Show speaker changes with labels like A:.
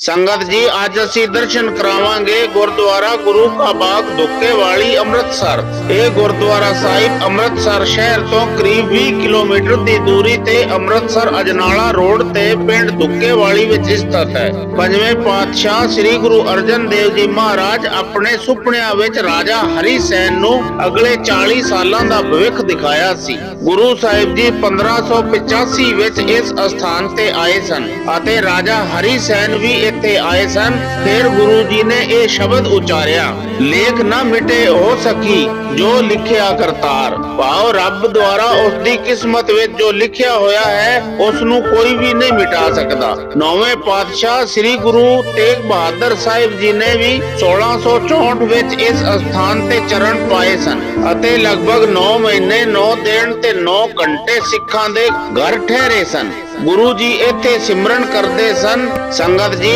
A: ਸੰਗਤ ਜੀ, ਅੱਜ ਅਸੀਂ ਦਰਸ਼ਨ ਕਰਾਵਾਂਗੇ ਗੁਰਦੁਆਰਾ ਗੁਰੂ ਕਾ ਬਾਗ ਦੁੱਕੇ ਵਾਲੀ ਅੰਮ੍ਰਿਤਸਰ। ਇਹ ਗੁਰਦੁਆਰਾ ਸਾਹਿਬ ਅੰਮ੍ਰਿਤਸਰ ਸ਼ਹਿਰ ਤੋਂ ਕਰੀਬ 20 ਕਿਲੋਮੀਟਰ ਦੀ ਦੂਰੀ ਤੇ ਅੰਮ੍ਰਿਤਸਰ ਅਜਨਾਲਾ ਰੋਡ ਤੇ ਪਿੰਡ ਦੁੱਕੇ ਵਾਲੀ ਵਿੱਚ ਸਥਿਤ ਹੈ। ਪੰਜਵੇਂ ਪਾਤਸ਼ਾਹ ਸ੍ਰੀ ਗੁਰੂ ਅਰਜਨ ਦੇਵ ਜੀ ਮਹਾਰਾਜ ਆਪਣੇ ਸੁਪਨਿਆਂ ਵਿੱਚ ਰਾਜਾ ਹਰੀ ਸੈਨ ਨੂੰ ਅਗਲੇ 40 ਸਾਲਾਂ ਦਾ ਭਵਿੱਖ ਦਿਖਾਇਆ ਸੀ। ਗੁਰੂ ਸਾਹਿਬ ਜੀ 1585 ਵਿੱਚ ਇਸ ਅਸਥਾਨ ਤੇ ਆਏ ਸਨ ਅਤੇ ਰਾਜਾ ਹਰੀ ਸੈਨ ਵੀ ਇੱਥੇ ਆਏ ਸਨ, ਫਿਰ ਗੁਰੂ ਜੀ ਨੇ ਇਹ ਸ਼ਬਦ ਉਚਾਰਿਆ, ਲੇਖ ਨਾ ਮਿਟੇ ਹੋ ਸਕੀ ਜੋ ਲਿਖਿਆ ਕਰਤਾਰ। ਭਾਵ ਰੱਬ ਦੁਆਰਾ ਉਸ ਦੀ ਕਿਸਮਤ ਵਿੱਚ ਜੋ ਲਿਖਿਆ ਹੋਇਆ ਹੈ ਉਸ ਨੂੰ ਕੋਈ ਵੀ ਨਹੀਂ ਮਿਟਾ ਸਕਦਾ। ਨੌਵੇਂ ਪਾਤਸ਼ਾਹ ਸ੍ਰੀ ਗੁਰੂ ਤੇਗ ਬਹਾਦਰ ਸਾਹਿਬ ਜੀ ਨੇ ਵੀ 1664 ਵਿੱਚ ਇਸ ਅਸਥਾਨ ਤੇ ਚਰਨ ਪਾਏ ਸਨ ਅਤੇ ਲਗਭਗ 9 ਮਹੀਨੇ 9 ਦਿਨ ਤੇ 9 ਘੰਟੇ ਸਿੱਖਾਂ ਦੇ ਘਰ ਠਹਿਰੇ ਸਨ। ਗੁਰੂ ਜੀ ਇੱਥੇ ਸਿਮਰਨ ਕਰਦੇ ਸਨ, ਸੰਗਤ ਜੀ